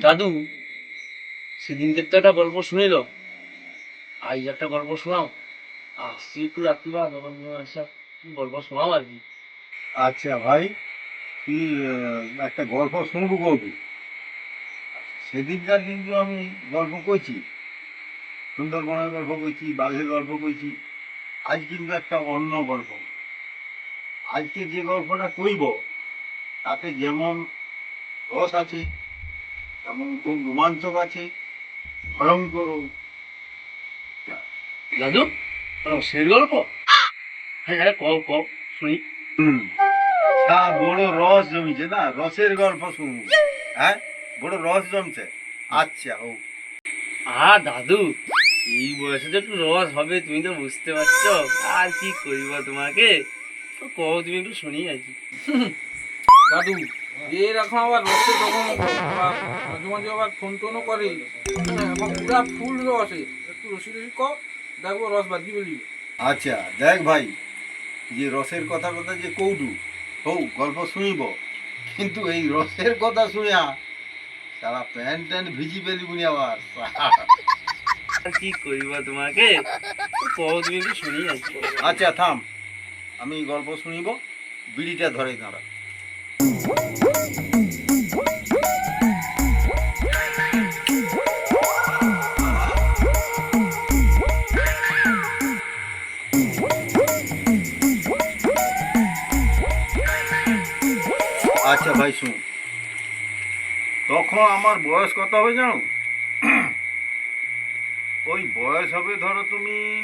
দাদু, সেদিনকে তো একটা গল্প শুনিল। আজ একটা গল্প শোনাও। আসছি একটু রাত্রিবা তখন গল্প শোনাও আর কি। আচ্ছা ভাই তুই একটা গল্প শুনব করবি সেদিনকার কিন্তু আমি গল্প কইছি। সুন্দরবনের গল্প কইছি, বাঘের গল্প কইছি। আজ কিন্তু একটা অন্য গল্প। আজকে যে গল্পটা কইব, তাতে যেমন রস আছে তেমন খুব রোমাঞ্চক আছে ভয়ঙ্কর। দাদু সেই গল্প? হ্যাঁ হ্যাঁ শুনি। তা বড় রস জমিছে না রসের গল্প শুনব। হ্যাঁ বড় রস জমছে। আচ্ছা ও। আ দাদু এই বয়সে তো একটু রস হবে তুমি তো বুঝতে পারছ। আর কি করিব তোমাকে? তো কও তুমি একটু শুনি আর কি। দাদু এরকম আবার রসে তখন মাঝে মাঝে আবার ফোন টোনও করে হ্যাঁ, আবার পুরা ফুল রসে। একটু রসি রসি ক দেখব রস বাদ দিবে আচ্ছা দেখ ভাই যে রসের কথা কথা যে কৌডু হৌ গল্প শুনিব। কিন্তু এই রসের কথা শুনিয়া সারা প্যান্ট ট্যান্ট ভিজি পেলি বুনি আবার। কি করিব তোমাকে? কও শুনি আচ্ছা থাম। আমি গল্প শুনিব বিড়িটা ধরে দাঁড়া। আচ্ছা ভাই শুন তখন আমার বয়স কত হবে জানো? ওই বয়স হবে ধরো তুমি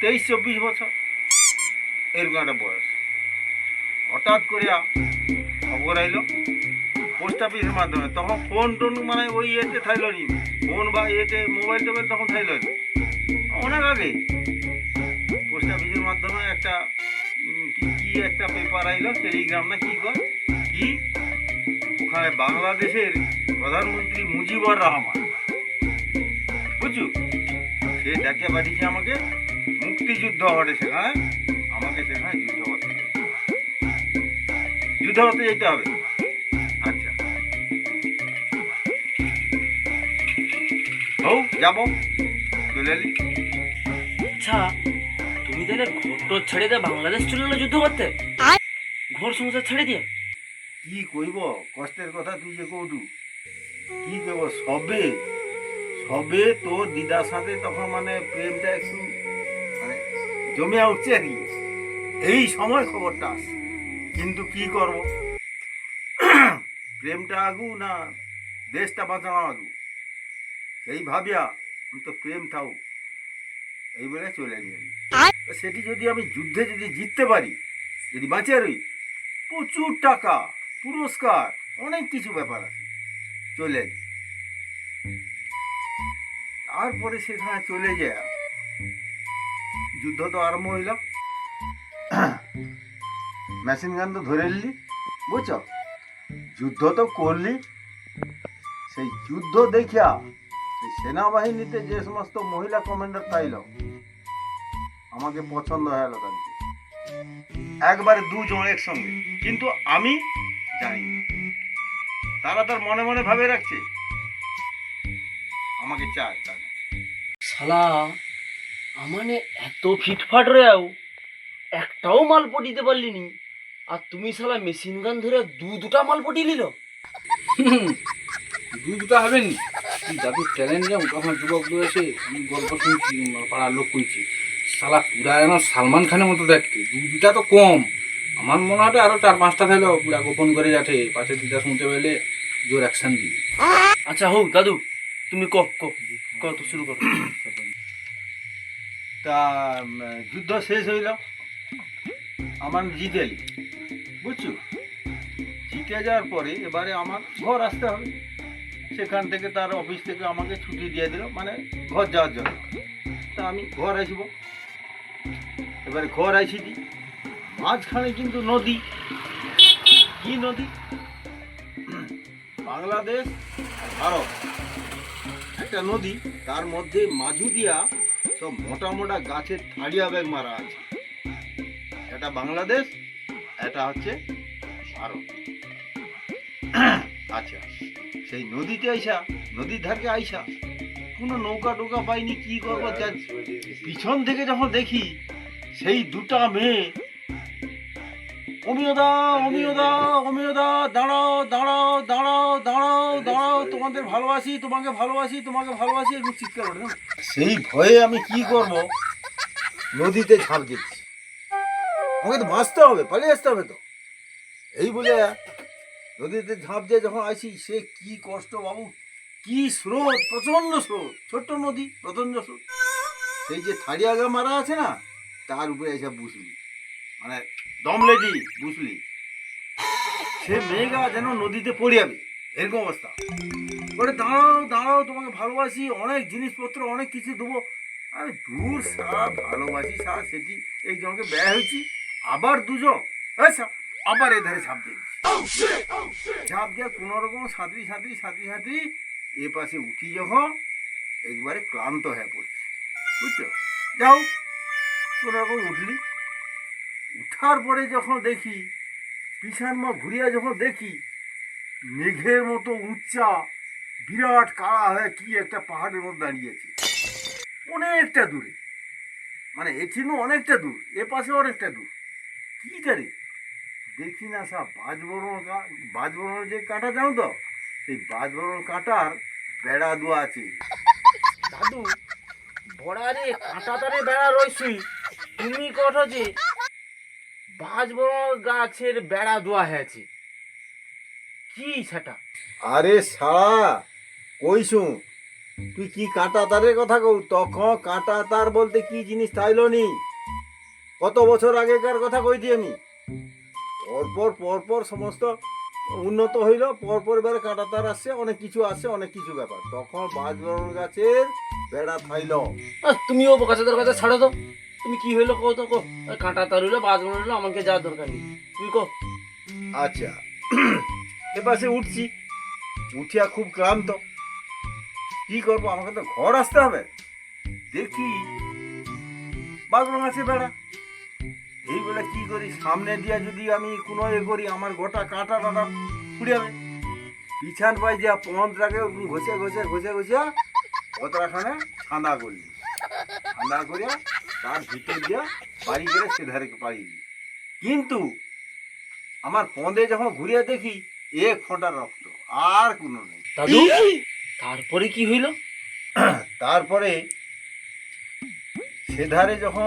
তেইশ, চব্বিশ বছর। এরকম একটা বয়স। হঠাৎ করে খবর আইলো পোস্ট অফিসের মাধ্যমে। তখন ফোন টোন মানে ওই ইয়েতে থাইল নি। ফোন বা ইয়েতে মোবাইল টোবাইল তখন থাইল নি। অনেক আগে। পোস্ট অফিসের মাধ্যমে একটা কি একটা পেপার আইলো টেলিগ্রাম না কি কয়? কি? ওখানে বাংলাদেশের প্রধানমন্ত্রী মুজিবুর রহমান। বুঝছ? সে দেখে পাঠিয়েছে আমাকে। মুক্তিযুদ্ধ হবে সেখানে আমাকে সেখানে যুদ্ধ করতে হবে। যুদ্ধ করতে যেতে হবে। আচ্ছা। হও যাব? চলে এলি। আচ্ছা তুমি তাহলে ঘর ছেড়ে দিয়ে বাংলাদেশ চলে এলো যুদ্ধ করতে। ঘর সংসার ছেড়ে দিয়ে। কি কইব কষ্টের কথা তুই যে কৌটু। কি কইব সবে সবে তোর দিদার সাথে তখন মানে প্রেমটা একটু মানে জমিয়া উঠছে আর কি। এই সময় খবরটা আসে কিন্তু কি করব? প্রেমটা আগু না দেশটা বাঁচানো আগু? সেই ভাবিয়া আমি তো প্রেম থাও। এই বলে চলে নিয়ে সেটি যদি আমি যুদ্ধে যদি জিততে পারি যদি বাঁচিয়ে রই প্রচুর টাকা পুরস্কার অনেক কিছু ব্যাপার আছে। চলে এলি। তারপরে সেখানে চলে যায় যুদ্ধ তো আরম্ভ হইল। মেশিন গান তো ধরে নিলি, বুঝছ যুদ্ধ তো করলি সেই যুদ্ধ দেখিয়া সেই সেনাবাহিনীতে যে সমস্ত মহিলা কমান্ডার পাইল, আমাকে পছন্দ হয়ে গেল তাদের একবারে দুজন একসঙ্গে, কিন্তু আমি জানি। তারা তার মনে মনে ভাবে রাখছে, আমাকে চায় তারা। শালা, আমানে এত ফিটফাট রেও একটাও মাল পটিতে পারলি নি আর তুমি শালা মেশিন গান ধরে দু দুটা মাল পটিয়ে নিল? দুধটা হবে নি তুই দাদু ট্যালেন্ট যাও তখন যুবক বয়সে আমি গল্প শুনছি পাড়ার লোক কইছি শালা পুরা যেন সালমান খানের মতো দেখতে দুধটা তো কম। আমার মনে হয় আরও চার পাঁচটা থাকল পুরা গোপন করে যাঠে পাশে দিদা শুনতে পেলে জোর অ্যাকশন দিবে। আচ্ছা হোক দাদু তুমি ক ক ক তো শুরু করো। তা যুদ্ধ শেষ হইল। আমার জিতেলি বুঝছ? জিতে যাওয়ার পরে এবারে আমার ঘর আসতে হবে। সেখান থেকে তার অফিস থেকে আমাকে ছুটি দিয়ে দিল মানে ঘর যাওয়ার জন্য। তা আমি ঘর আসব। এবারে ঘর আসিছি মাঝখানে কিন্তু নদী। কি নদী? বাংলাদেশ ভারত। একটা নদী, তার মধ্যে মাজু দিয়া সব মোটা মোটা গাছের থাড়িয়া ব্যাগ মারা আছে। এটা বাংলাদেশ এটা হচ্ছে ভারত। আচ্ছা সেই নদীতে আইসা নদীর ধারকে আইসা কোনো নৌকা টোকা পাইনি কি করব? যা- পিছন থেকে যখন দেখি সেই দুটা মেয়ে অমিয়দা অমিয়দা অমিয়দা দাঁড়াও দাঁড়াও দাঁড়াও দাঁড়াও দাঁড়াও তোমাদের ভালোবাসি তোমাকে ভালোবাসি তোমাকে ভালোবাসি এরকম চিৎকার করে সেই ভয়ে আমি কি করব? নদীতে ঝাঁপ দিচ্ছি। আমাকে তো বাঁচতে হবে, পালিয়ে আসতে হবে তো। এই বলে নদীতে ঝাঁপ দিয়ে যখন আসি সে কি কষ্ট বাবু, কি স্রোত প্রচণ্ড স্রোত, ছোট্ট নদী প্রচণ্ড স্রোত। সেই যে থাড়িয়াগা মারা আছে না, তার উপরে এসে বুঝলি মানে দমলেডি বুঝলি। সে মেয়েগা যেন নদীতে পড়ে যাবে এরকম অবস্থা। বলে, দাঁড়াও দাঁড়াও, তোমাকে ভালোবাসি, অনেক জিনিসপত্র, অনেক কিছু দেবো। আরে, দূর সারা ভালোবাসি সারা সেটি একজনকে ব্যয় হয়েছি। আবার দুজন? আচ্ছা আবার এধারে ঝাঁপ দিয়ে দিচ্ছি। ঝাঁপ দিয়ে কোনো রকম সাঁতরি সাঁতরি সাঁতরি সাঁতরি এ পাশে উঠি যখন একবারে ক্লান্ত হয়ে পড়ছি। বুঝছ? যাও কোনো রকম উঠলি। উঠার পরে যখন দেখি পিছান মা ঘুরিয়া যখন দেখি মেঘের মতো উচ্চা বিরাট কাড়া হয়ে কি একটা পাহাড়ের মধ্যে দাঁড়িয়েছে। অনেকটা দূরে। মানে এখানেও অনেকটা দূর এ পাশে অনেকটা দূর। কি জানি দেখি না সব বাজবরণ বাজবরণ যে কাঁটা জানো তো? সেই বাজবরণ কাঁটার বেড়া দেওয়া আছে। দাদু বড়ারে কাঁটা তারে বেড়া রইছি তুমি কথা যে বাজ বড় গাছের বেড়া দেওয়া হয়েছে। কি সেটা? আরে সারা কইসু তুই কি কাঁটা তারের কথা কও? তখন কাঁটা তার বলতে কি জিনিস তাইলো নি? কত বছর আগেকার কথা কই দি আমি? পরপর পরপর সমস্ত উন্নত হইল পরপর এবারে কাঁটা তার আসছে অনেক কিছু আসছে অনেক কিছু ব্যাপার। তখন বাজবরণ গাছের বেড়া থাইল। তুমিও বোকাচাদের কথা ছাড়ো তো। তুমি কি হইল কো তো কো কাঁটা তার হইল বাজ বড় হইল আমাকে যাওয়ার দরকার নেই। তুমি কো আচ্ছা। এবার সে উঠছি। উঠিয়া খুব ক্লান্ত। কি করব? আমাকে তো ঘর আসতে হবে। দেখি। বাগরং আছে বেড়া। এই বলে কি করি? সামনে দিয়া যদি আমি কোনো এ করি আমার গোটা কাঁটা টাটা পুড়ে যাবে। পিছান পাই পন্থটাকে ওরকম ঘষে ঘষে ঘষে ঘষিয়া কতখানে ছাঁদা করলি ছাঁদা করিয়া তার ভিতর দিয়া বাড়ি করে সে ধারে পাড়ি কিন্তু আমার পদে যখন ঘুরিয়ে দেখি এক ফোঁটা রক্ত আর কোনো নেই। দাদু তারপরে কি হইল? তারপরে সেধারে যখন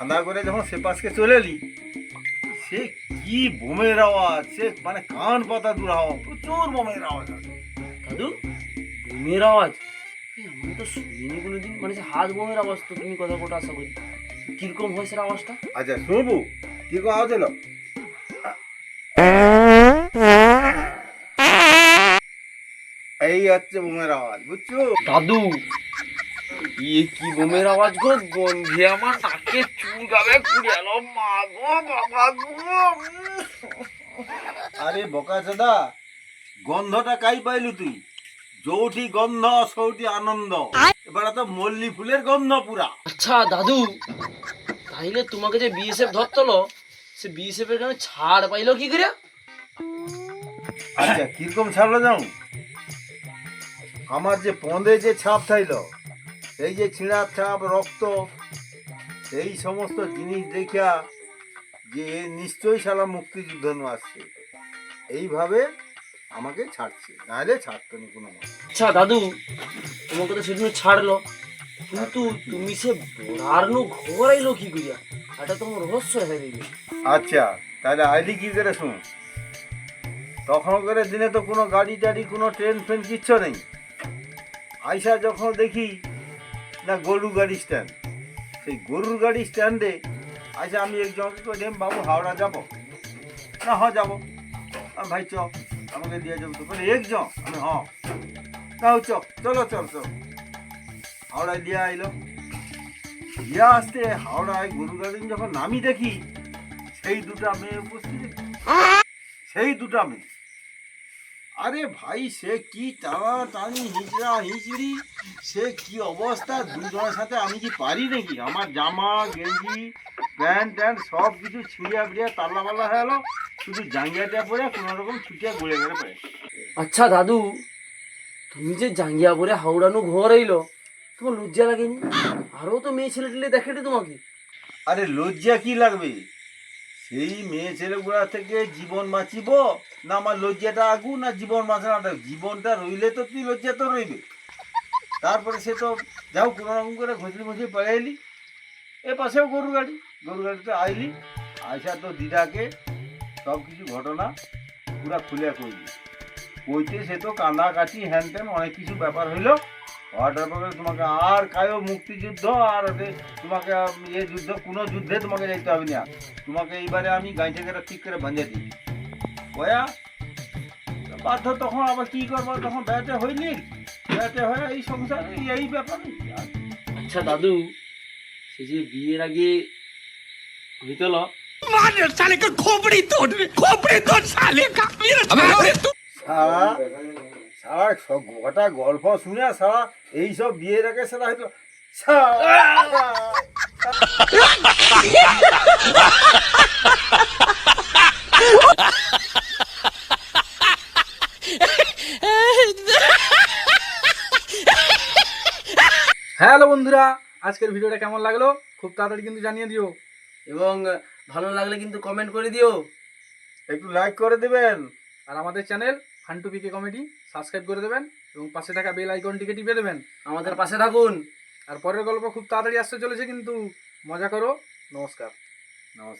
ঠান্ডা করে যখন সে পাশকে চলে এলি সে কি বোমের আওয়াজ সে মানে কান পাতা দূর আওয়াজ প্রচুর বোমের আওয়াজ দাদু বোমের আওয়াজ? আমি তো শুনিনি কোনোদিন মানে যে হাত বোমের আওয়াজ তো তুমি কথা কোটা আশা করি। কীরকম হয়েছে আওয়াজটা? আচ্ছা শুনবু। কি কো আওয়াজ এলো? এই হচ্ছে বোমের আওয়াজ বুঝছ? দাদু ইয়ে কি বোমের আওয়াজ গো? গন্ধে আমার নাকে চুল গাবে কুড়ে এলো। মা গো বাবা গো আরে বোকা চোদা গন্ধটা কাই পাইলু তুই? যৌটি গন্ধ সৌটি আনন্দ। এবার তো মল্লি ফুলের গন্ধ পুরা। আচ্ছা দাদু তাইলে তোমাকে যে বিএসএফ ধরতলো সে বিএসএফ এর কারণে ছাড় পাইলো কি করে? আচ্ছা কীরকম ছাড়লো জানো? আমার যে পন্দে যে ছাপ থাইল সেই যে ছিঁড়ার ছাপ রক্ত এই সমস্ত জিনিস দেখিয়া যে এ নিশ্চয়ই সালা মুক্তিযুদ্ধ আসছে। এইভাবে আমাকে ছাড়ছে। নাহলে ছাড়তো না কোনো আচ্ছা দাদু তোমাকে তো সেদিন ছাড়লো। কিন্তু তুমি সে বোড়ার নু ঘর আইলো কি করিয়া এটা তোমার রহস্য হয়ে রইল আচ্ছা তাহলে আইলি কি করে শুন? তখন করে দিনে তো কোনো গাড়ি টাড়ি কোনো ট্রেন ফ্রেন কিচ্ছু নেই। আইসা যখন দেখি না গরু গাড়ি স্ট্যান্ড সেই গরুর গাড়ি স্ট্যান্ডে আচ্ছা আমি একজনকে দেম বাবু, হাওড়া যাব। না, হ, যাব। ভাই, চ, আমাকে দিয়ে যাব তো। বলে একজন আমি, হ। তাও চ, চলো, চল চল। হাওড়ায় দিয়ে আইলো। দিয়ে আসতে হাওড়ায় গরু গাড়ি যখন নামি দেখি, সেই দুটা মেয়ে উপস্থিত। সেই দুটা মেয়ে। আরে ভাই সে কি টানা টানি হিঁচড়া হিঁচড়ি সে কি অবস্থা? দুজনের সাথে আমি কি পারি নাকি? আমার জামা গেঞ্জি প্যান্ট ট্যান্ট সব কিছু ছিঁড়িয়া ফিরিয়া তাল্লা পাল্লা হয়ে গেলো। শুধু জাঙ্গিয়াটা পরে কোনো রকম ছুটিয়া ঘুরে ঘুরে পড়ে আচ্ছা দাদু তুমি যে জাঙ্গিয়া পরে হাওড়ানো ঘর এলো তোমার লজ্জা লাগেনি? আরও তো মেয়ে ছেলে টেলে দেখে তোমাকে। আরে লজ্জা কি লাগবে? সেই মেয়ে ছেলেগুলা থেকে জীবন বাঁচিব? না আমার লজ্জাটা আগু না জীবন বাঁচানোটা? জীবনটা রইলে তো তুই লজ্জা তো রইবে। তারপরে সে তো, যাও কোনো রকম করে ঘষলি পড়ে এলি। এ পাশেও গরু গাড়ি। গরু গাড়িতে আইলি, আইসা তো দিদাকে সব কিছু ঘটনা পুরা খুলে কইলি। কইতে সে তো কান্দাকাটি হ্যান ত্যান অনেক কিছু ব্যাপার হইল। হওয়াটার পরে তোমাকে আর কায়ো মুক্তিযুদ্ধ আর তোমাকে ইয়ে যুদ্ধ কোনো যুদ্ধে তোমাকে যাইতে হবে না। তোমাকে এইবারে আমি গাইতে করে ঠিক করে বাঁধে দিই। বয়া? বাধ্য তখন আবার কি করব? তখন বেড়াতে হইলি বেড়াতে হয়ে এই সংসার এই এই ব্যাপার। আচ্ছা দাদু সে যে বিয়ের আগে হইতল? সারা সারা গোটা গল্প শুনে সারা এইসব বিয়ের আগে সারা হয়তো হ্যালো বন্ধুরা, আজকের ভিডিওটা কেমন লাগল? খুব তাড়াতাড়ি কিন্তু জানিয়ে দিও। এবং ভালো লাগলে কিন্তু কমেন্ট করে দিও। একটু লাইক করে দেবেন। আর আমাদের channel Fantu PK comedy subscribe করে দেবেন এবং পাশে থাকা বেল আইকনটিকে টিপে দেবেন। আমাদের পাশে থাকুন। আর পরের গল্প খুব তাড়াতাড়ি আসতে চলেছে কিন্তু মজা করো। নমস্কার। নমস্কার।